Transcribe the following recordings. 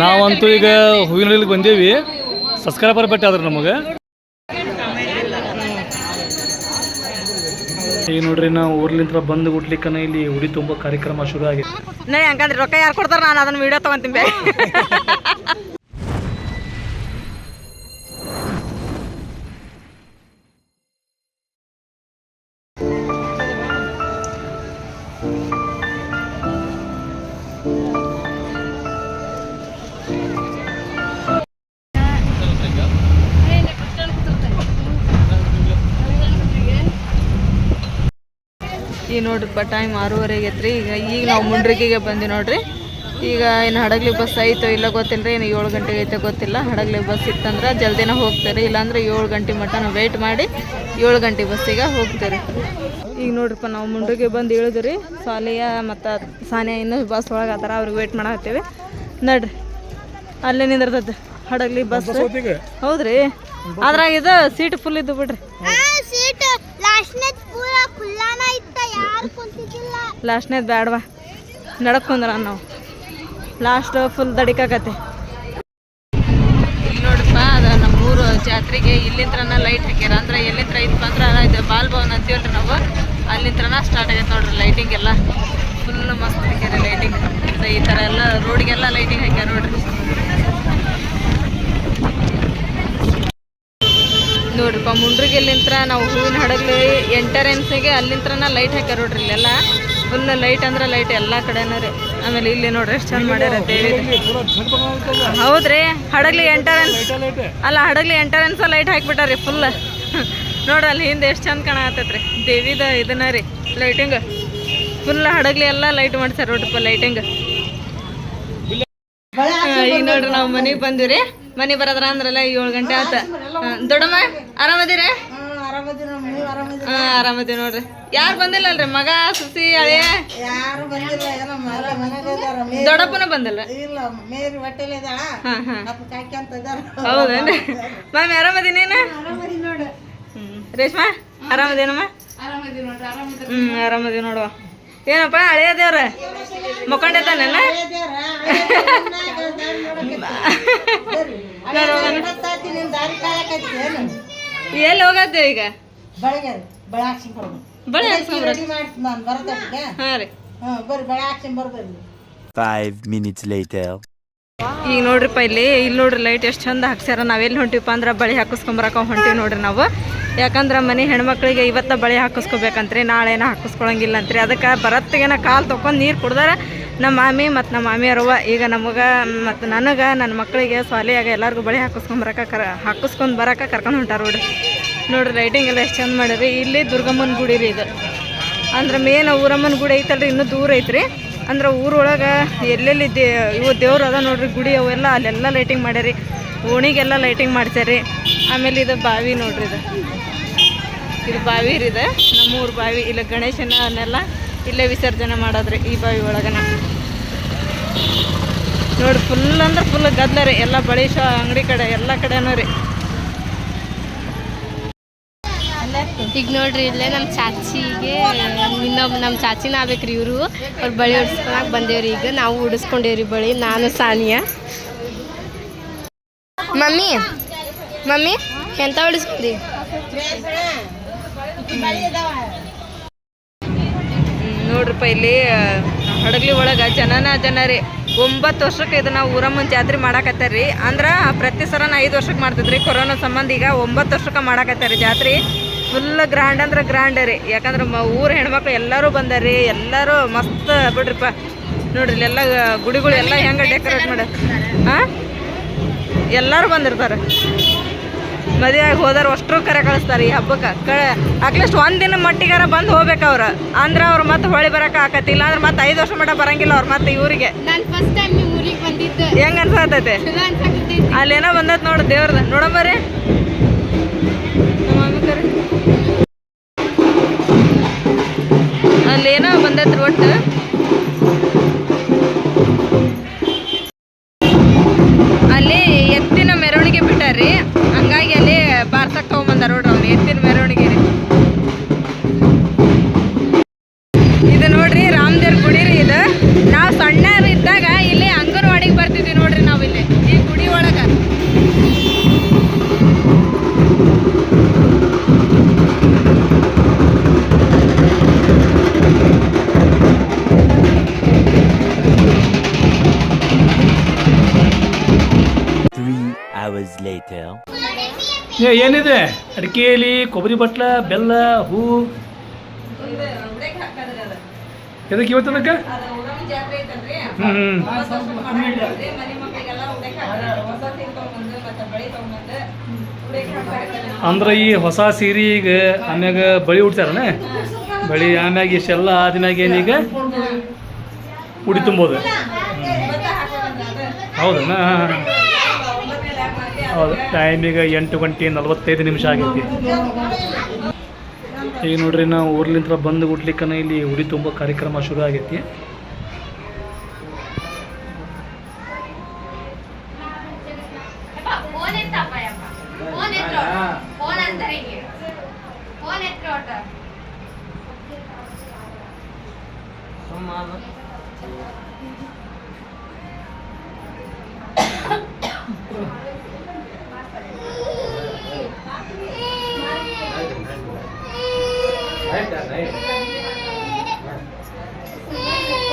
ನಾವಂತೂ ಈಗ ಹೂವಿನಳ್ಳಿಗೆ ಬಂದೇವಿ. ಸಬ್ಸ್ಕ್ರೈಬರ್ ಬೆಟ್ಟ ಆದ್ರೆ ನಮಗೆ. ಈಗ ನೋಡ್ರಿ ನಾವು ಊರ್ಲಿಂತ್ರ ಬಂದು ಹುಟ್ಲಿಕ್ಕನ ಇಲ್ಲಿ ಉಡಿ ತುಂಬ ಕಾರ್ಯಕ್ರಮ ಶುರು ಆಗಿದೆ. ಹಂಗಂದ್ರೆ ರೊಕ್ಕ ಯಾರು ಕೊಡ್ತಾರ ನಾನು ಅದನ್ನ ವಿಡಿಯೋ ತಗೊಂತೀನಿ ಈಗ ನೋಡ್ರಪ್ಪ ಟೈಮ್ ಆರೂವರೆಗೆ ಐತ್ರಿ. ಈಗ ಈಗ ನಾವು ಮುಂಡ್ರಿಗಿಗೆ ಬಂದಿ ನೋಡ್ರಿ. ಈಗ ಏನು ಹಡಗ್ಲಿ ಬಸ್ ಐತೋ ಇಲ್ಲ ಗೊತ್ತಿಲ್ಲ ರೀ ಏನು ಏಳು ಗಂಟೆಗೆ ಐತೋ ಗೊತ್ತಿಲ್ಲ. ಹಡಗ್ಲಿ ಬಸ್ ಇತ್ತಂದ್ರೆ ಜಲ್ದಿನ ಹೋಗ್ತಾರೆ ಇಲ್ಲಾಂದ್ರೆ ಏಳು ಗಂಟೆ ಮಟ್ಟ ನಾವು ವೆಯ್ಟ್ ಮಾಡಿ ಏಳು ಗಂಟೆ ಬಸ್ಸಿಗೆ ಹೋಗ್ತಾರೆ ಈಗ ನೋಡ್ರಿಪ್ಪ ನಾವು ಮುಂಡ್ರಿಗೆ ಬಂದು ಇಳಿದ್ರಿ. ಸಾಲಿಯ ಮತ್ತು ಸಾನಿಯ ಇನ್ನೂ ಬಸ್ ಒಳಗೆ ಆತರ ಅವ್ರಿಗೆ ವೇಟ್ ಮಾಡತ್ತೀವಿ ನಡ್ರಿ. ಅಲ್ಲೇ ನಿಂದಿರ್ತದೆ ಹಡಗ್ಲಿ ಬಸ್ ಹೌದ್ರಿ. ಅದ್ರಾಗ ಇದು ಸೀಟ್ ಫುಲ್ ಇದ್ದು ಬಿಡ್ರಿ ಸೀಟ್ ಲಾಸ್ಟ್ನೇದ್ ಪೂರ ಖುಲ್ಲಾನ ಇತ್ತ ಯಾರು ಬೇಡವಾ ನಡಕ್ ಕುಂದ್ರ ನಾವು. ಲಾಸ್ಟ್ ಫುಲ್ ದಡಿಕಾಗತ್ತೆ ಇಲ್ಲಿ ನೋಡಪ್ಪ ಅದ ನಮ್ಮೂರು ಜಾತ್ರೆಗೆ ಇಲ್ಲಿಂತ್ರನ ಲೈಟ್ ಹಾಕ್ಯಾರ. ಅಂದ್ರೆ ಎಲ್ಲಿಂತ್ರ ಐತಪ್ಪ ಅಂದ್ರೆ ಇದು ಬಾಲ್ ಭವನ್ ಅಂತೀವಲ್ರಿ ನಾವು. ಅಲ್ಲಿಂತ್ರನ ಸ್ಟಾರ್ಟ್ ಆಗೈತೆ ನೋಡ್ರಿ ಲೈಟಿಂಗ್ ಎಲ್ಲ. ಫುಲ್ ಮಸ್ತ್ ಹಾಕ್ಯಾರ ಲೈಟಿಂಗ್ ಈ ಥರ ಎಲ್ಲ ರೋಡ್ಗೆಲ್ಲ ಲೈಟಿಂಗ್ ಹಾಕ್ಯಾರ ನೋಡ್ರಿ. ನೋಡ್ರಿಪ್ಪ ಮುಂಡ್ರಿಗೆಲ್ಲಿಂತ್ರ ನಾವು ಹೂವಿನ ಹಡಗ್ಲಿ ಎಂಟರೆನ್ಸಿಗೆ ಅಲ್ಲಿಂತ್ರನ ಲೈಟ್ ಹಾಕ್ಯಾರ ನೋಡ್ರಿ ಇಲ್ಲೆಲ್ಲ ಫುಲ್ ಲೈಟ್ ಅಂದ್ರೆ ಲೈಟ್ ಎಲ್ಲ ಕಡೆನೂ ರೀ. ಆಮೇಲೆ ಇಲ್ಲಿ ನೋಡ್ರಿ ಎಷ್ಟು ಚಂದ ಮಾಡ್ಯಾರ ಹೌದ್ರಿ, ಹಡಗ್ಲಿ ಎಂಟರೆನ್ಸ್ ಅಲ್ಲ, ಹಡಗ್ಲಿ ಎಂಟರೆನ್ಸ್ ಲೈಟ್ ಹಾಕ್ಬಿಟ್ಟಾರಿ ಫುಲ್ ನೋಡ್ರಿ ಅಲ್ಲಿ ಹಿಂದೆ ಎಷ್ಟು ಚಂದ ಕಾಣಕತ್ತೈತ್ರಿ. ದೇವಿದ ಇದನ್ನ ರೀ ಲೈಟಿಂಗ್ ಫುಲ್ ಹಡಗ್ಲಿ ಎಲ್ಲ ಲೈಟ್ ಮಾಡ್ತಾರೆ ನೋಡ್ರಿಪ್ಪ ಲೈಟಿಂಗ್ ಈಗ ನೋಡ್ರಿ ನಾವು ಮನೆಗೆ ಬಂದಿವ್ರಿ ಮನೆ ಬರೋದ್ರ ಅಂದ್ರಲ್ಲ ಏಳು ಗಂಟೆ ಆತ. ದೊಡ್ಡಮ್ಮ? ಆರಾಮದಿರಿ? ಹಾ ಆರಾಮದಿ ನೋಡ್ರಿ. ಯಾರು ಬಂದಿಲ್ಲಲ್ರಿ? ಮಗ ಸುಸಿ ಹಳೆ? ಯಾರು ಬಂದಿಲ್ಲ. ಏನೋ ಮನೆ ಮನೆಗೆ ಇದಾರ ದೊಡ್ಡಪ್ಪನ ಬಂದಿಲ್ಲ. ಇಲ್ಲ ಮೇರಿ ಹೊಟ್ಟೆಲಿ ಇದಾಳ. ಅಪ್ಪ ಇದಾರ. ಹೌದೇನ್ರಿ? ಮಾಮಿ ಆರಾಮದಿ ನೀನು? ಹ್ಮ್ ರೇಷ್ಮಾ ಆರಾಮದೇನಮ್ಮ ಹ್ಮ್ ಆರಾಮದಿ ನೋಡುವ. ಏನಪ್ಪ ಹಳೆಯ ದೇವ್ರ? ಮಕ್ಕೊಂಡೈತಾನೆಲ್ಲ ನಿನ್ ದಾರಿ ಕಾಯಕೈತಿ ಏನು? ಎಲ್ಲಿ ಹೋಗತ್ತೆ ಈಗ? ಬೆಳಗ್ಗೆ ಬೆಳೆ ಹಾಕ್ಸಿಂಗ್ ಬರ್ಬೇಕು ಬಳೆ ಹಾಕ್ಸ್ಕೊಂಡ್ ರೆಡಿ ಮಾಡ್ತೀನಿ ನಾನು ಹಾಂ ರೀ. ಹಾಂ ಬರ್ರಿ ಬೆಳೆ ಹಾಕ್ಸಿಂಗ್ ಬರ್ಬೇಕು Five minutes later. ಈಗ ನೋಡ್ರಿಪ್ಪ ಇಲ್ಲಿ ಇಲ್ಲಿ ನೋಡ್ರಿ ಲೈಟ್ ಎಷ್ಟು ಚಂದ ಹಾಕ್ಸ್ಯಾರ. ನಾವೆಲ್ಲಿ ಹೊಂಟಿವಪ್ಪ ಅಂದ್ರೆ ಬಳೆ ಹಾಕಿಸ್ಕೊಂಬರಕ ಹೊಂಟಿವಿ ನೋಡ್ರಿ ನಾವು. ಯಾಕಂದ್ರೆ ಮನೆ ಹೆಣ್ಮಕ್ಳಿಗೆ ಇವತ್ತ ಬಳೆ ಹಾಕಿಸ್ಕೋಬೇಕಂತ್ರಿ ನಾಳೆನ ಹಾಕಿಸ್ಕೊಳಂಗಿಲ್ಲ ಅಂತ್ರಿ ಅದಕ್ಕೆ ಬರತ್ತಿಗೆನ ಕಾಲು ತೊಗೊಂಡು ನೀರು ಕುಡ್ದಾರ. ನಮ್ಮ ಮಾಮಿ ಮತ್ತು ನಮ್ಮ ಮಾಮಿಯರವ್ವ ಈಗ ನಮಗೆ ಮತ್ತು ನನಗೆ ನನ್ನ ಮಕ್ಕಳಿಗೆ ಸಾಲಿಯಾಗ ಎಲ್ಲರಿಗೂ ಬಳೆ ಹಾಕಿಸ್ಕೊಂಬರಕ ಕರ, ಹಾಕಿಸ್ಕೊಂಡು ಬರಕ ಕರ್ಕೊಂಡು ಹೊಂಟಾರ ನೋಡ್ರಿ. ನೋಡ್ರಿ ಲೈಟಿಂಗ್ ಎಲ್ಲ ಎಷ್ಟು ಚಂದ ಮಾಡಿರಿ. ಇಲ್ಲಿ ದುರ್ಗಮ್ಮನ ಗುಡಿ ರೀ ಇದು. ಅಂದ್ರೆ ಮೇನ್ ಊರಮ್ಮನ ಗುಡಿ ಐತಲ್ರಿ, ಇನ್ನೂ ದೂರ ಐತ್ರಿ. ಅಂದ್ರೆ ಊರೊಳಗೆ ಎಲ್ಲೆಲ್ಲಿ ದೇ ಇವು ದೇವ್ರು ಅದ ನೋಡ್ರಿ, ಗುಡಿ ಅವೆಲ್ಲ ಅಲ್ಲೆಲ್ಲ ಲೈಟಿಂಗ್ ಮಾಡ್ಯಾರಿ. ಓಣಿಗೆಲ್ಲ ಲೈಟಿಂಗ್ ಮಾಡ್ತಾರೆ ಆಮೇಲೆ ಇದು ಬಾವಿ ನೋಡ್ರಿ ಇದು. ಇದು ಬಾವಿ ರೀ ಇದು. ನಮ್ಮೂರು ಬಾವಿ, ಇಲ್ಲ ಗಣೇಶನನ್ನೆಲ್ಲ ಇಲ್ಲೇ ವಿಸರ್ಜನೆ ಮಾಡೋದ್ರಿ ಈ ಬಾವಿ ಒಳಗನ. ನೋಡಿ ಫುಲ್ ಅಂದ್ರೆ ಫುಲ್ ಗದ್ದಲ ರೀ. ಎಲ್ಲ ಬಳಿ ಶಾ ಅಂಗಡಿ ಕಡೆ ಎಲ್ಲ ಕಡೆನೂ ರೀ. ಈಗ ನೋಡ್ರಿ ಇಲ್ಲೇ ನಮ್ಮ ಚಾಚಿಗೆ ಇನ್ನೊಬ್ಬ ನಮ್ಮ ಚಾಚಿನ ಆಗ್ಬೇಕ್ರಿ ಇವರು. ಅವ್ರು ಬಳಿ ಉಡಿಸ್ಕೊಳಕ್ ಬಂದೇವ್ರಿ. ಈಗ ನಾವು ಉಡಿಸ್ಕೊಂಡೇವ್ರಿ ಬಳಿ ನಾನು ಸಾನಿಯಾ. ಮಮ್ಮಿ ಮಮ್ಮಿ ಎಂತ ಉಡಿಸ್ಕೊಂಡಿ ನೋಡ್ರಿಪ್ಪ ಇಲ್ಲಿ ಹಡಗ್ಲಿ ಒಳಗೆ ಜನನ ಜನ ರೀ. ಒಂಬತ್ತು ವರ್ಷಕ್ಕೆ ಇದನ್ನ ಊರಮ್ಮನ ಜಾತ್ರೆ ಮಾಡಾಕತ್ತಾರ್ರಿ. ಅಂದ್ರೆ ಪ್ರತಿ ಸರನ ಐದು ವರ್ಷಕ್ಕೆ ಮಾಡ್ತಿದ್ರಿ. ಕೊರೋನಾ ಸಂಬಂಧ ಈಗ ಒಂಬತ್ತು ವರ್ಷಕ್ಕೆ ಮಾಡಾಕತ್ತಾರ್ರಿ ಜಾತ್ರೆ. ಫುಲ್ ಗ್ರ್ಯಾಂಡ್ ಅಂದ್ರೆ ಗ್ರ್ಯಾಂಡ್ ರೀ. ಯಾಕಂದ್ರೆ ಮ ಊರ ಹೆಣ್ಮಕ್ಳು ಎಲ್ಲರೂ ಬಂದಾರಿ ಎಲ್ಲರೂ ಮಸ್ತ್ ಬಿಡ್ರಿಪ್ಪ. ನೋಡ್ರಿ ಎಲ್ಲ ಗುಡಿಗಳು ಎಲ್ಲ ಹೆಂಗೆ ಡೆಕೋರೇಟ್ ಮಾಡ ಹಾಂ ಎಲ್ಲರೂ ಬಂದಿರ್ತಾರೆ. ಮದುವೆ ಆಗಿ ಹೋದವ್ರು ಅಷ್ಟರು ಕರೆ ಕಳಿಸ್ತಾರೆ ಈ ಹಬ್ಬಕ್ಕೆ. ಕ ಅಟ್ಲೀಸ್ಟ್ ಒಂದು ದಿನ ಮಟ್ಟಿಗಾರ ಬಂದು ಹೋಗ್ಬೇಕು ಅವ್ರು. ಅಂದ್ರೆ ಅವ್ರು ಮತ್ತೆ ಹೊಳಿ ಬರಕ್ಕೆ ಆಕತ್ತಿಲ್ಲ ಅಂದ್ರೆ ಮತ್ತೆ ಐದು ವರ್ಷ ಮಟ್ಟ ಬರಂಗಿಲ್ಲ ಅವ್ರು ಮತ್ತೆ ಇವರಿಗೆ. ಹೆಂಗ ಅನ್ಸತೈತೆ? ಅಲ್ಲೇನೋ ಬಂದತ್ ನೋಡು ದೇವ್ರದ. ನೋಡಂಬರಿ ಅಲ್ಲಿ ಏನೋ ಕರೆ. ಅಲ್ಲೇನೋ ಬಂದೈತ್ರಿ ಒಟ್ಟು. Hours later. ಏ, ಏನಿದೆ? ಅಡಿಕೆಯಲ್ಲಿ ಕೊಬ್ಬರಿ ಬಟ್ಲ, ಬೆಲ್ಲ, ಹೂ. ಎದಕ್ಕೆ ಇವತ್ತು ಅದಕ್ಕೆ ಹ್ಞೂ ಅಂದ್ರೆ ಈ ಹೊಸ ಸೀರೆ ಈಗ ಆಮ್ಯಾಗ ಬಳಿ ಉಡ್ತಾರನ ಬಳಿ ಆಮ್ಯಾಗ ಇಷ್ಟೆಲ್ಲ ಆದ್ಮ್ಯಾಗ ಏನೀಗ? ಉಡಿ ತುಂಬೋದು. ಹೌದಣ್ಣ ಹೌದು. ಟೈಮ್ ಈಗ ಎಂಟು ಗಂಟೆ ನಲ್ವತ್ತೈದು ನಿಮಿಷ ಆಗೈತಿ. ಈಗ ನೋಡ್ರಿ ನಾವು ಊರ್ಲಿಂದ ಬಂದು ಹುಡ್ಲಿಕ್ಕನ ಇಲ್ಲಿ ಉಡಿ ತುಂಬ ಕಾರ್ಯಕ್ರಮ ಶುರು ಆಗೈತಿ.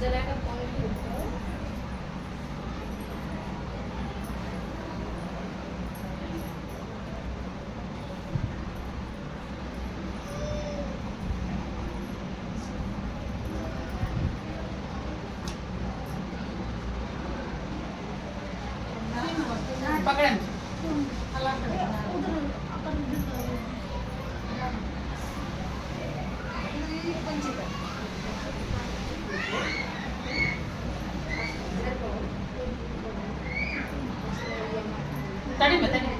จะได้กำ ಸ್ವಲ್ಪ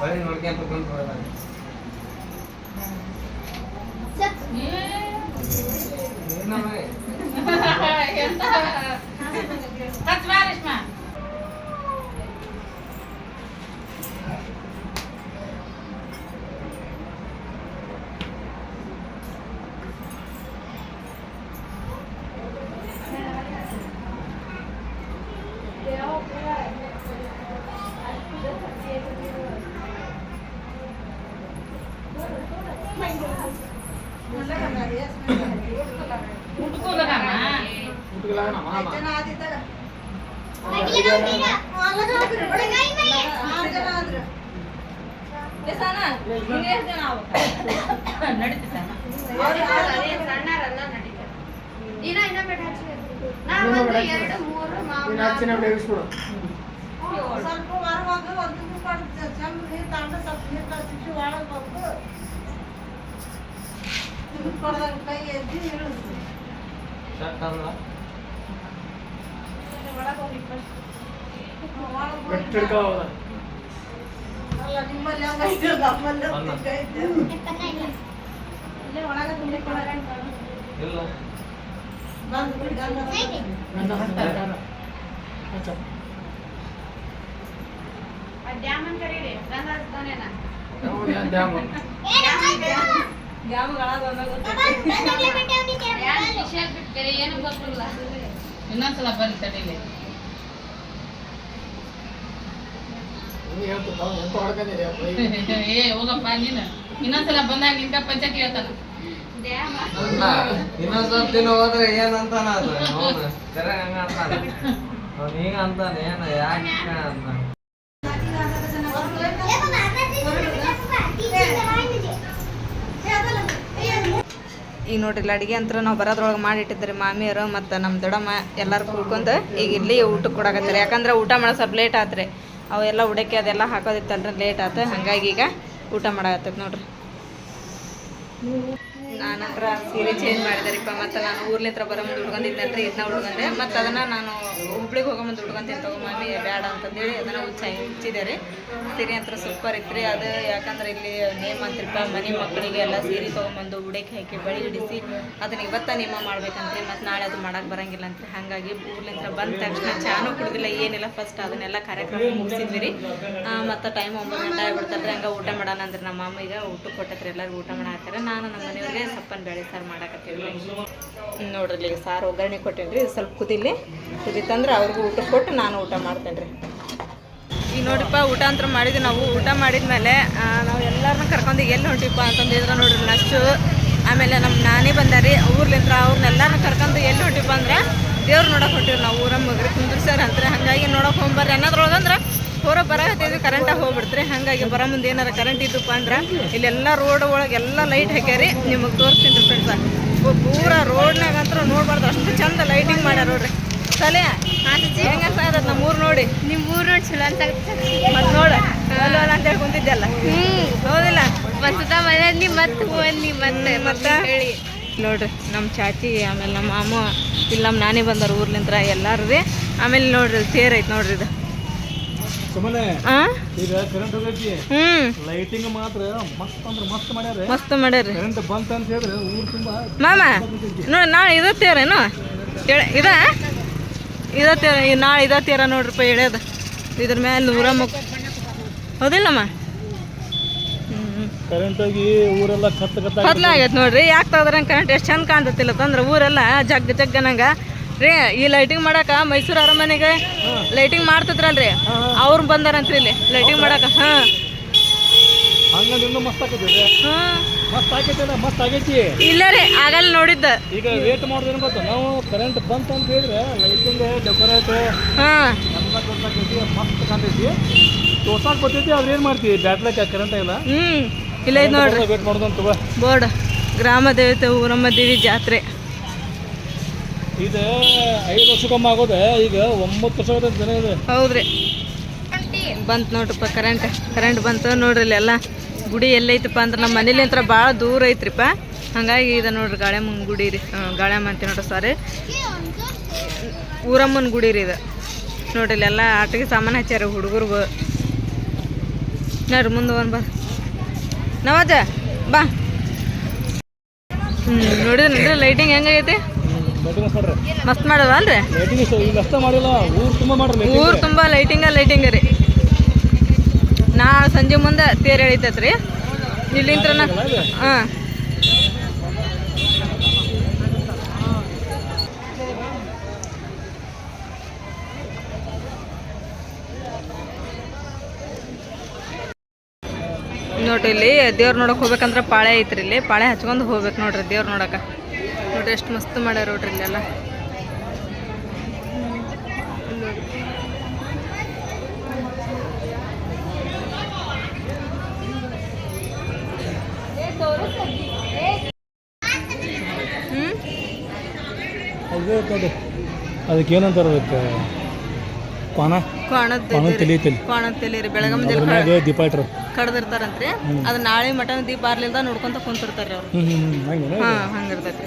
ಬಂದು ಬಳ್ಳಿ ನೋಡ್ಕೊಂತ ಕುಂತು ದಿನ ಇನ್ನೊಂದು ನಾವು ಒಂದು ಎರಡು ಮೂರು ಮಾವು ಸ್ವಲ್ಪ ಬರುವಾಗ ಒಂದು ಸ್ವಲ್ಪ ನೀರು ತಗೊಂಡು ಸ್ವಲ್ಪ ನೀರು ಕಳ್ಸಿ ಒಳಗೆ ಬಂದು ಕೊಡ್ದಾಗ ಕೈ ಎದ್ದಿ ಅಲ್ಲ ಒಳಗ್ ಹೋಗಿ first. ಡ್ಯಾಮ್ ಅಲ್ಲ, ನಿಮ್ಮಲ್ಲಿ ಹಂಗ್ ಐತೆ, ನಮ್ಮಲ್ಲಿ ಅಲ್ಲ. ಹಂಗ್ ಐತೆ. ಇಲ್ಲೇ ಒಳಗ ತುಂಬಿಕೊಳ್ಳೋಣ. ಇಲ್ಲ. ಬಂದ್ ಬಿಡಿ, ಗಂಧ ಹಚ್ಚಿರಿ. ಡ್ಯಾಮ್ ಇನ್ನೊಂದ್ಸಲ ಬರ್ರಿ ತಡೀಲಿ. ಏ ಹೋಗಪ್ಪ ನೀನು. ಇನ್ನೊಂದ್ಸಲ ಬಂದಾಗ ನಿನ್ಕ ಪಂಚಾಯತ್ ಹೇಳ್ತಾನ ಅಲ್ಲ ಇನ್ನೊಂದ್ ಸ್ವಲ್ಪ ದಿನ ಹೋದ್ರೆ ಏನಂತಾನ ಅದು. ಅವನು ಕರೆ ಹಂಗ ಅಂತಾನ. ಅವ್ನು ಹಿಂಗ ಅಂತಾನೆ ಏನ ಯಾಕೆ ಅಂತ ಈಗ ನೋಡ್ರಿಲ್ಲ ಅಡುಗೆ ಅಂತ ನಾವು ಬರೋದ್ರೊಳಗೆ ಮಾಡಿಟ್ಟಿದ್ರಿ ಮಾಮಿಯರು ಮತ್ತು ನಮ್ಮ ದೊಡ್ಡಮ್ಮ ಎಲ್ಲರೂ ಕುಳ್ಕೊಂಡು ಈಗ ಇಲ್ಲಿ ಊಟಕ್ಕೆ ಕೊಡಕತ್ತಾರೆ. ಯಾಕಂದ್ರೆ ಊಟ ಮಾಡೋ ಸ್ವಲ್ಪ ಲೇಟ್ ಆತ್ರಿ. ಅವೆಲ್ಲ ಉಡಕ್ಕೆ ಅದೆಲ್ಲ ಹಾಕೋದಿತ್ತಲ್ರಿ ಲೇಟ್ ಆತ. ಹಂಗಾಗಿ ಈಗ ಊಟ ಮಾಡಕತ್ತೈತೆ ನೋಡ್ರಿ. ನಾನಂತರ ಸೀರೆ ಚೇಂಜ್ ಮಾಡಿದಾರಿಪ್ಪ ಮತ್ತು ನಾನು ಊರ್ಲಿಂತ್ರ ಬರೋ ಮುಂದೆ ಉಡ್ಕೊಂಡಿದ್ದಲ್ರಿ ಇದನ್ನ ಹುಡ್ಕೊಂಡೆ ಮತ್ತು ಅದನ್ನು ನಾನು ಹುಬ್ಳಿಗೆ ಹೋಗೋ ಮುಂದೆ ಉಡ್ಕೊಂತೀನಿ ತಗೋ ಮಾಮಿ, ಬೇಡ ಅಂತಂದೇಳಿ ಅದನ್ನು ಉಚ್ಚಿದೆ ರೀ ಸೀರೆ ಅಂತ ಸೂಪರ್ ಇತ್ತು ಅದು ಯಾಕಂದ್ರೆ ಇಲ್ಲಿ ನೇಮ್ ಅಂತಿರಪ್ಪ ಮನೆ ಮಕ್ಕಳಿಗೆ ಎಲ್ಲ ಸೀರೆ ತೊಗೊಂಬಂದು ಉಡಕ್ಕೆ ಹಾಕಿ, ಬಳಿ ಹಿಡಿಸಿ ಅದನ್ನ ಇವತ್ತ ನೇಮ ಮಾಡ್ಬೇಕಂತ್ರಿ ಮತ್ತು ನಾಳೆ ಅದು ಮಾಡಕ್ಕೆ ಬರಂಗಿಲ್ಲ ಅಂತ ಹಾಗಾಗಿ ಊರ್ಲಿಂತ್ರ ಬಂದ ತಕ್ಷಣ ಚಾನು ಕುಡಿದಿಲ್ಲ, ಏನಿಲ್ಲ ಫಸ್ಟ್ ಅದನ್ನೆಲ್ಲ ಕಾರ್ಯಕ್ರಮ ಮುಗಿಸಿದ್ವಿ ರೀ ಮತ್ತು ಟೈಮ್ ಒಂಬತ್ತು ಗಂಟೆ ಆಗಿಬಿಡ್ತಾರೆ ಹಂಗೆ ಊಟ ಮಾಡೋಣ ಅಂದ್ರೆ ನಮ್ಮ ಅಮ್ಮ ಈಗ ಊಟಕ್ಕೆ ಕೊಟ್ಟತ್ರಿ, ಎಲ್ಲರೂ ಊಟ ಮಾಡಾಕ್ತಾರೆ ನಾನು ನಮ್ಮ ಮನೆಯವ್ರಿಗೆ ಸಪ್ಪನ್ ಬೇಳೆ ಸಾರು ಮಾಡಾಕತ್ತೀವಿ. ನೋಡ್ರಿ, ಈಗ ಸಾರು ಒಗ್ಗರಣೆ ಕೊಟ್ಟೇನಿ ರೀ ಸ್ವಲ್ಪ ಕುದಿಲಿ. ಕುದಿತಂದ್ರೆ ಅವ್ರಿಗೂ ಊಟ ಕೊಟ್ಟು ನಾನು ಊಟ ಮಾಡ್ತೇನೆ ರೀ ಈಗ ನೋಡಿಪ್ಪ ಊಟ ಅಂತ ಮಾಡಿದ್ವಿ. ನಾವು ಊಟ ಮಾಡಿದ್ಮೇಲೆ ಮೇಲೆ ನಾವು ಎಲ್ಲರನ್ನ ಕರ್ಕೊಂಡು ಎಲ್ಲಿ ಹೊಂಟಿಪ್ಪ ಅಂತಂದಿದ್ರೆ ನೋಡ್ರಿ ನಷ್ಟು ಆಮೇಲೆ ನಮ್ಮ ನಾನೇ ಬಂದಾರಿ ಊರ್ಲಿಂತ್ರ ಅವ್ರನ್ನೆಲ್ಲರನ್ನ ಕರ್ಕೊಂಡು ಎಲ್ಲಿ ಹೊಂಟಿಪ್ಪ ಅಂದ್ರೆ, ದೇವ್ರು ನೋಡಕ್ಕೆ ಹೊಂಟಿವಿ ನಾವು ಊರಮ್ಮಗ್ರಿ ಸರ್ ಅಂತಾರೆ. ಹಾಗಾಗಿ ನೋಡಕ್ಕೆ ಹೋಗ್ಬರ್ರಿ. ಅನ್ನೋದ್ರೊಳಗಂದ್ರೆ ಹೊರ ಬರಕತ್ತಿದ್ವಿ ಕರೆಂಟಾಗಿ ಹೋಗ್ಬಿಡ್ತ್ರಿ. ಹಾಗಾಗಿ ಬರೋ ಮುಂದೆ ಏನಾರ ಕರೆಂಟ್ ಇದ್ದಪ್ಪ ಅಂದ್ರೆ ಇಲ್ಲೆಲ್ಲ ರೋಡ್ ಒಳಗೆ ಎಲ್ಲ ಲೈಟ್ ಹಾಕ್ಯಾರಿ. ನಿಮಗೆ ತೋರಿಸ್ತೀನಿ ಫ್ರೆಂಡ್ಸ ಪೂರ ರೋಡ್ನಾಗ ಅಂತೂ ನೋಡ್ಬಾರ್ದು. ಅಷ್ಟು ಚಂದ ಲೈಟಿಂಗ್ ಮಾಡ್ಯಾರ ನೋಡ್ರಿ. ಸಲೇ ಹೆಂಗ ಅನ್ಸಾಕತ್ತೈತ್ ನಮ್ಮ ಊರು ನೋಡಿ. ನಿಮ್ಮ ಊರು ನೋಡಿ ಚಲೋ ಅಂತ ಮತ್ತೆ ನೋಡ ಅಲ್ಲ ಅಲ್ಲ ಅಂತ ಹೇಳಿ ಕುಂತಿದ್ದೆಲ್ಲ ಹೌದಿಲ್ಲ? ಮತ್ತದ ಮನೆ ಮತ್ತೆ ಬನ್ನಿ ಮತ್ತೆ ಮತ್ತೆ? ಹೇಳಿ. ನೋಡ್ರಿ ನಮ್ಮ ಚಾಚಿ ಆಮೇಲೆ ನಮ್ಮ ಮಾಮ ಇಲ್ಲ ನಮ್ಮ ನಾನೇ ಬಂದಾರ ಊರ್ಲಿಂತ್ರ ಎಲ್ಲಾರು ರೀ ಆಮೇಲೆ ನೋಡ್ರಿ ತೇರ್ ಐತೆ ನೋಡ್ರಿ ಇದು ಸುಮ್ಮನೆ ಆ ಈಗ ಕರೆಂಟ್ ಹೋಗೈತಿ ಹ್ಮ್ ಲೈಟಿಂಗ್ ಮಾತ್ರ ಮಸ್ತ್ ಅಂದ್ರೆ ಮಸ್ತ್ ಮಾಡ್ಯಾರ. ಮಸ್ತ್ ಮಾಡ್ಯಾರಿ ಕರೆಂಟ್ ಬಂತ ಅಂತ ಹೇಳಿದ್ರೆ ಊರ್ ತುಂಬಾ ಮಾಮ ನೋಡಿ ನಾಳೆ ಇದತ್ತೇರೇನು ಇದ? ನಾಳೆ ಇದ ತೇರ ನೋಡ್ರಿಪ್ಪ ಹೇಳ್ಯದ. ಇದ್ರ ಮೇಲೆ ನೂರ ಮುಕ್ ಹೌದಿಲ್ಲಮ್ಮ ಕರೆಂಟ್ ಹೋಗಿ ಊರೆಲ್ಲ ಕತ್ತ ಕತ್ತ ನೋಡ್ರಿ. ಯಾಕೆ ತೆಗ್ದ್ರಂಗೆ ಕರೆಂಟ್ ಎಷ್ಟು ಚಂದ ಕಾಣ್ತತಿಲ್ಲ ತಂದ್ರೆ ಊರೆಲ್ಲ ಜಗ್ ಜಗ್ ಅನ್ನಂಗ. ರೀ ಈ ಲೈಟಿಂಗ್ ಮಾಡಾಕ ಮೈಸೂರು ಅರಮನೆಗೆ ಲೈಟಿಂಗ್ ಮಾಡ್ತಿದ್ರಲ್ರಿ. ಅವ್ರು ಬಂದಾರಂತ್ರಿ ಇಲ್ಲಿ ಲೈಟಿಂಗ್ ಮಾಡಾಕ. ಹಾಂ. ಹಂಗಂದ್ರೆ ಇನ್ನೂ ಮಸ್ತ್ ಆಕೈತಿ ಹಾಂ. ಮಸ್ತ್ ಆಗೈತಿ ಮಸ್ತ್ ಆಗೈತಿ. ಇಲ್ಲ ರೀ ಆಗಲ್ಲ ನೋಡಿದ್ದ. ಈಗ ವೇಟ್ ಮಾಡೋದೇನು ಗೊತ್ತ? ನಾವು ಕರೆಂಟ್ ಬಂತ ಅಂತ ಹೇಳಿದ್ರೆ ಲೈಟಿಂಗ್ ಡೆಕೋರೇಟ್ ಹಾಂ. ಎಲ್ಲ ಗೊತ್ತಾಗೈತಿ ಮಸ್ತ್ ಕಾಣ್ತೈತಿ. ತೋರ್ಸಾಕ್ ಬರ್ತೈತಿ ಅದ್ರ ಏನು ಮಾಡ್ತೀವಿ ಬ್ಯಾಟ್ಲಕ್ಕ ಕರೆಂಟ್ ಇಲ್ಲ ಹ್ಞೂ ಇಲ್ಲ ಇದು ನೋಡ್ರಿ. ವೇಟ್ ಮಾಡೋದು ಅಂತ ಬೋರ್ಡ್ ಗ್ರಾಮ ದೇವತೆ ಊರಮ್ಮ ದೇವಿ ಜಾತ್ರೆ. ಇದು, ಐದು ವರ್ಷಕ್ಕೊಮ್ಮೆ ಆಗೋದೆ, ಈಗ ಒಂಬತ್ತು ವರ್ಷ ಹೌದ್ರಿ. ಬಂತು ನೋಡ್ರಿಪ್ಪ ಕರೆಂಟ್ ಕರೆಂಟ್ ಬಂತು ನೋಡ್ರಿ ಎಲ್ಲ. ಗುಡಿ ಎಲ್ಲೈತಪ್ಪ ಅಂದ್ರೆ ನಮ್ಮ ಮನೇಲಿ ಹತ್ರ ಭಾಳ ದೂರ ಐತ್ರಿಪ್ಪ. ಹಂಗಾಗಿ ಇದು ನೋಡ್ರಿ ಗಾಳ್ಯಮ್ಮನ ಗುಡಿ ರೀ. ಗಾಳಿಯಮ್ಮ ಅಂತ ನೋಡ್ರಿ ಸಾರಿ. ಊರಮ್ಮನ ಗುಡಿ ರೀ ಇದು. ನೋಡ್ರಿ ಇಲ್ಲೆಲ್ಲ ಆಟಗೆ ಸಾಮಾನು ಹಚ್ಚಾರ ಹುಡುಗರ್ಗು ನೋಡ್ರಿ ಮುಂದೆ ಒಂದು ಬಾ. ನವಾಜ, ಬಾ. ಹ್ಞೂ ನೋಡಿದ್ರಿ ಲೈಟಿಂಗ್ ಹೆಂಗೈತಿ ಮಸ್ತ್ ಅಲ್ರಿ? ಮಾಡಿಲ್ಲ ಊರು ತುಂಬ ಲೈಟಿಂಗ ಲೈಟಿಂಗ ರೀ. ನಾಳೆ ಸಂಜೆ ಮುಂದೆ ತೇರು ಎಳಿತೈತ್ರಿ. ಇಲ್ಲಿಂತ್ರ ಹಾಂ. ನೋಡ್ರಿ ಇಲ್ಲಿ ದೇವ್ರ ನೋಡಕ್ ಹೋಗ್ಬೇಕಂದ್ರೆ ಪಾಳೆ ಐತ್ರಿ ಇಲ್ಲಿ. ಪಾಳೆ ಹಚ್ಕೊಂಡು ಹೋಗ್ಬೇಕು ನೋಡ್ರಿ ದೇವ್ರ ನೋಡಕ. ನೋಡ್ರಿ ಎಷ್ಟು ಮಸ್ತ್ ಮಾಡ್ಯಾರ ನೋಡ್ರಿ ಇಲ್ಲೆಲ್ಲ ಅದಕ್ಕೆ ಏನಂತಾರ ಅದಕ್ಕೆ ತಲಿ ತಲಿ ರೀ. ಬೆಳಗ್ಗೆ ಮುಂಜಾನೆ ದೀಪ ಇಟ್ರು. ಕಡ್ದಿರ್ತಾರಂತ್ರಿ. ಅದು ನಾಳೆ ಮಟನ್ ದೀಪ ಆರ್ಲಿಲ್ದ ನೋಡ್ಕೊಂತ ಕುಂತಿರ್ತಾರ್ರಿ ಅವ್ರು. ಹ್ಞೂ ಹ್ಞೂ ಹಂಗೆ ಹಾಂ ಹಂಗಿರ್ತೈತಿ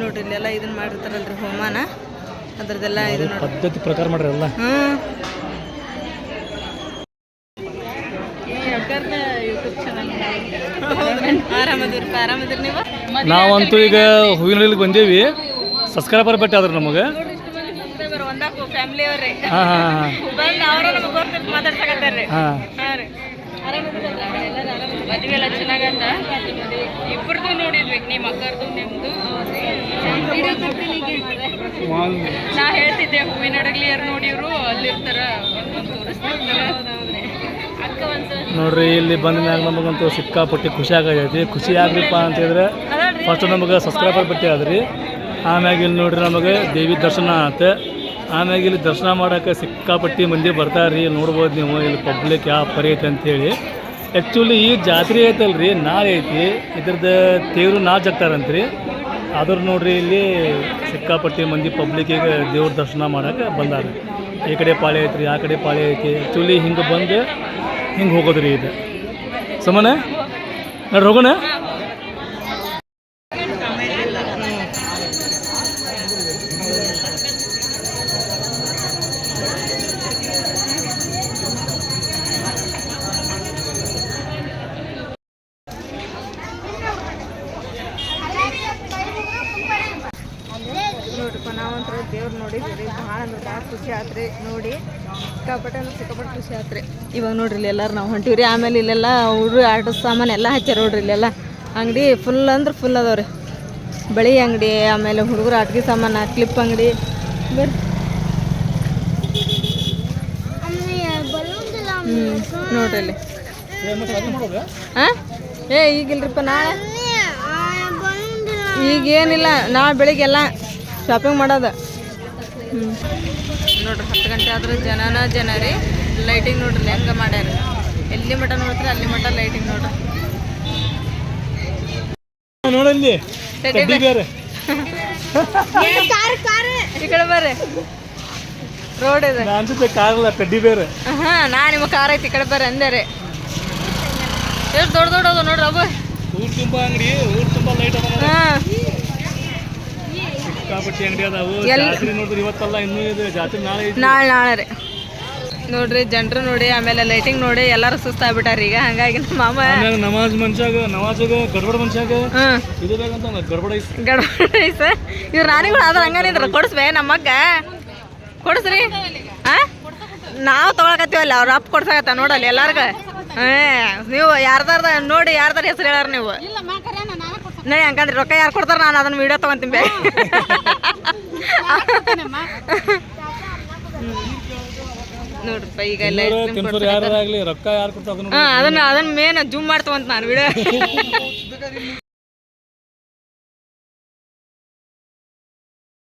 ನೋಡ್ರಿ ಇಲ್ಲೆಲ್ಲ ಇದನ್ನ ಮಾಡಿರ್ತಾರಲ್ರಿ ಹೋಮಾನ ಅದ್ರದ್ದೆಲ್ಲ ಇದು ನೋಡ್ರಿ. ಪದ್ಧತಿ ಪ್ರಕಾರ ಮಾಡ್ರಿ ಎಲ್ಲ. ನೀವು? ನಾವಂತೂ ಈಗ ಹೂವಿನ ಬಂದೇವಿ. ಸಬ್ಸ್ಕ್ರೈಬರ್ ಬಟ್ಟೆ ಆದ್ರೆ ನಮಗೆ. ಹಾಂ ಬಂದು ಅವರು ನಮಗೆ ಗೊತ್ತಿತ್ತು ಮಾತಾಡ್ಸಕತ್ತಾರ್ರಿ ಹಾಂ ಹಾಂ ರೀ ಮದ್ವೆ ಎಲ್ಲ ಚೆನ್ನಾಗತ್ತ ಇಬ್ಬರದು ನೋಡಿದ್ವಿ ನಿಮ್ಮ ಅಕ್ಕರ್ದು ನಿಮ್ದು. ನಾ ಹೇಳ್ತಿದ್ದೆ, ಹೂವಿನ ಅಡಗ್ಲಿ ಯಾರು ನೋಡಿವ್ರು ಅಲ್ಲಿರ್ತಾರ ನೋಡ್ರಿ, ಇಲ್ಲಿ ಬಂದ ಮ್ಯಾಗ ನಮಗಂತೂ ಸಿಕ್ಕಾಪಟ್ಟಿ ಖುಷಿ ಆಗೈತಿ. ಖುಷಿ ಆಗ್ರಿಪ್ಪ ಅಂತ ಹೇಳಿದ್ರೆ ಫಸ್ಟ್ ನಮಗೆ ಸಬ್ಸ್ಕ್ರೈಬರ್ ಬಟ್ಟೆ ಆದ್ರಿ ಆಮ್ಯಾಗ ಇಲ್ಲಿ ನೋಡ್ರಿ ನಮಗೆ ದೇವಿ ದರ್ಶನ ಆತ. ಆಮ್ಯಾಗ ಇಲ್ಲಿ ದರ್ಶನ ಮಾಡೋಕೆ ಸಿಕ್ಕಾಪಟ್ಟಿ ಮಂದಿ ಬರ್ತಾರ್ರಿ. ನೋಡ್ಬೋದು ನೀವು, ಇಲ್ಲಿ ಪಬ್ಲಿಕ್ ಯಾವ ಪರಿ ಐತೆ ಅಂತೇಳಿ. ಆ್ಯಕ್ಚುಲಿ ಈ ಜಾತ್ರೆ ಐತಲ್ರಿ, ನಾಳೆ ಐತಿ. ಇದ್ರದ್ದು ತೇರು ನಾ ಜಗ್ತಾರಂತ್ರಿ. ಆದ್ರೂ ನೋಡ್ರಿ, ಇಲ್ಲಿ ಸಿಕ್ಕಾಪಟ್ಟಿ ಮಂದಿ ಪಬ್ಲಿಕ್ಕಿಗೆ ದೇವ್ರ ದರ್ಶನ ಮಾಡೋಕೆ ಬಂದಾರ. ಈ ಕಡೆ ಪಾಳೆ ಐತ್ರಿ, ಆ ಕಡೆ ಪಾಳೆ ಐತಿ. ಆ್ಯಕ್ಚುಲಿ ಹಿಂಗೆ ಬಂದು ಹಿಂಗೆ ಹೋಗೋದ್ರಿ ಇದು. ಸಮನ? ನೋಡ್ರಿ ಹೋಗೋಣ. ನಾವಂತರ ದೇವ್ರು ನೋಡಿದ್ರಿ ಭಾಳ ಅಂದ್ರೆ ಭಾಳ ಖುಷಿ ಆತ್ರಿ. ನೋಡಿ ಸಿಕ್ಕಾಪಟ್ಟೆ ಅಂದ್ರೆ ಸಿಕ್ಕಾಪಟ್ಟೆ ಖುಷಿ ಆತ್ರಿ. ಇವಾಗ ನೋಡ್ರಿ ಇಲ್ಲಿ ಎಲ್ಲಾರು ನಾವು ಹೊಂಟಿವ್ರಿ. ಆಮೇಲೆ ಇಲ್ಲೆಲ್ಲ ಹುಡುಗ್ರು ಆಟೋ ಸಾಮಾನು ಎಲ್ಲ ಹಚ್ಚಾರ ನೋಡ್ರಿ ಇಲ್ಲೆಲ್ಲ. ಅಂಗಡಿ ಫುಲ್ ಅಂದ್ರೆ ಫುಲ್ ಅದಾವ್ರಿ. ಬಳಿ ಅಂಗಡಿ, ಆಮೇಲೆ ಹುಡುಗರು ಆಟಿಕೆ ಸಾಮಾನು ಕ್ಲಿಪ್ ಅಂಗಡಿ. ಬರ್ರಿ ನೋಡ್ರಿ ಹಾಂ ಏ, ಈಗಿಲ್ರಿಪ್ಪ ನಾಳೆ? ಈಗೇನಿಲ್ಲ, ನಾಳೆ ಬೆಳಿಗ್ಗೆ ಎಲ್ಲ ಶಾಪಿಂಗ್ ಮಾಡೋದು. ನೋಡ್ರಿ ಹತ್ತು ಗಂಟೆ ಆದ್ರೆ ಜನನ ಜನ ರೀ ಲೈಟಿಂಗ್ ನೋಡ್ರಿ ಹೆಂಗೆ ಮಾಡ್ಯಾರ. ಎಲ್ಲಿ ಮಠ ನೋಡ್ತಾರೆ ಅಲ್ಲಿ ಮಠ ಲೈಟಿಂಗ್ ನೋಡ್ರಿ. ನೋಡಲ್ಲಿ ಈ ಕಡೆ ಬರ್ರಿ. ರೋಡ್ ಇದೆ. ಕಡ್ಡಿ ಬೇರೆ. ಹಾ ನಾ ನಿಮ್ಮ ಕಾರ್ ಐತಿ ಈ ಕಡೆ ಬರ್ರಿ ಎಷ್ಟು ದೊಡ್ಡ ದೊಡ್ಡ ಅದ ನೋಡ್ರಿ ಅಬ್ಬ ಊರ್ ತುಂಬಾ ಅಂಗಡಿ ಊರು ತುಂಬ ಲೈಟ್ ಅದ ಹಾಂ. ಸಿಕ್ಕಾಪಟ್ಟಿ ಅಂಗಡಿ ಅದಾವು. ಜಾತ್ರೆ ನೋಡಿದ್ರೆ ಇವತ್ತಲ್ಲ ಇನ್ನೂ ಇದೆ. ಜಾತ್ರೆ ನಾಳೆ ನಾಳೆ ನಾಳೆ ರೀ. ನೋಡ್ರಿ ಜನರು ನೋಡಿ ಆಮೇಲೆ ಲೈಟಿಂಗ್ ನೋಡಿ ಎಲ್ಲರೂ ಸುಸ್ತಾಗ್ಬಿಟ್ಟಾರ ಈಗ. ಹಂಗಾಗಿ ನಮ್ಮ ಮಾಮ ನಮಾಜ್ ಮನ್ಷಾಗ ನಮಾಜಾಗ ಗಡ್ಬಡ ಮನ್ಷಾಗ ಇದು ಬೇಕಂತ ಗಡ್ಬಡ ಐತಿ ಗಡ್ಬಡಿ ಸರ್ ಇವ್ರ ನಾನಿಗಳು ಆದ್ರೆ ಹಂಗನಿದ್ರ. ಕೊಡಿಸ್ಬೇ ನಮ್ಮಗ ಮಗ್ಗ ಕೊಡಿಸ್ರಿ. ಹಾ ನಾವು ತೊಗೊಳಕತ್ತೀವಲ್ಲ ಅವ್ರ ಅಪ್ಪ ಕೊಡ್ಸಕತ್ತ ನೋಡಲ್ಲ ಎಲ್ಲಾರ್ಗ. ಹ್ಮ್ ನೀವು ಯಾರ್ದಾರ್ದ ನೋಡಿ ಯಾರ್ದಾರ ಹೆಸರು ಹೇಳಾರ ನೀವು. ನಡಿ ಹಂಗಂದ್ರೆ ರೊಕ್ಕ ಯಾರು ಕೊಡ್ತಾರ ನಾನು ಅದನ್ನ ವಿಡಿಯೋ ತಗೊಂತೀನಿ ಬೇ. ನೋಡ್ರಿಪ್ಪ ಈಗ ಎಲ್ಲ ಅದನ್ನ ಅದನ್ನ ಮೇನ್ ಜೂಮ್ ಮಾಡ್ತವಂತ ನಾನು ವಿಡಿಯೋ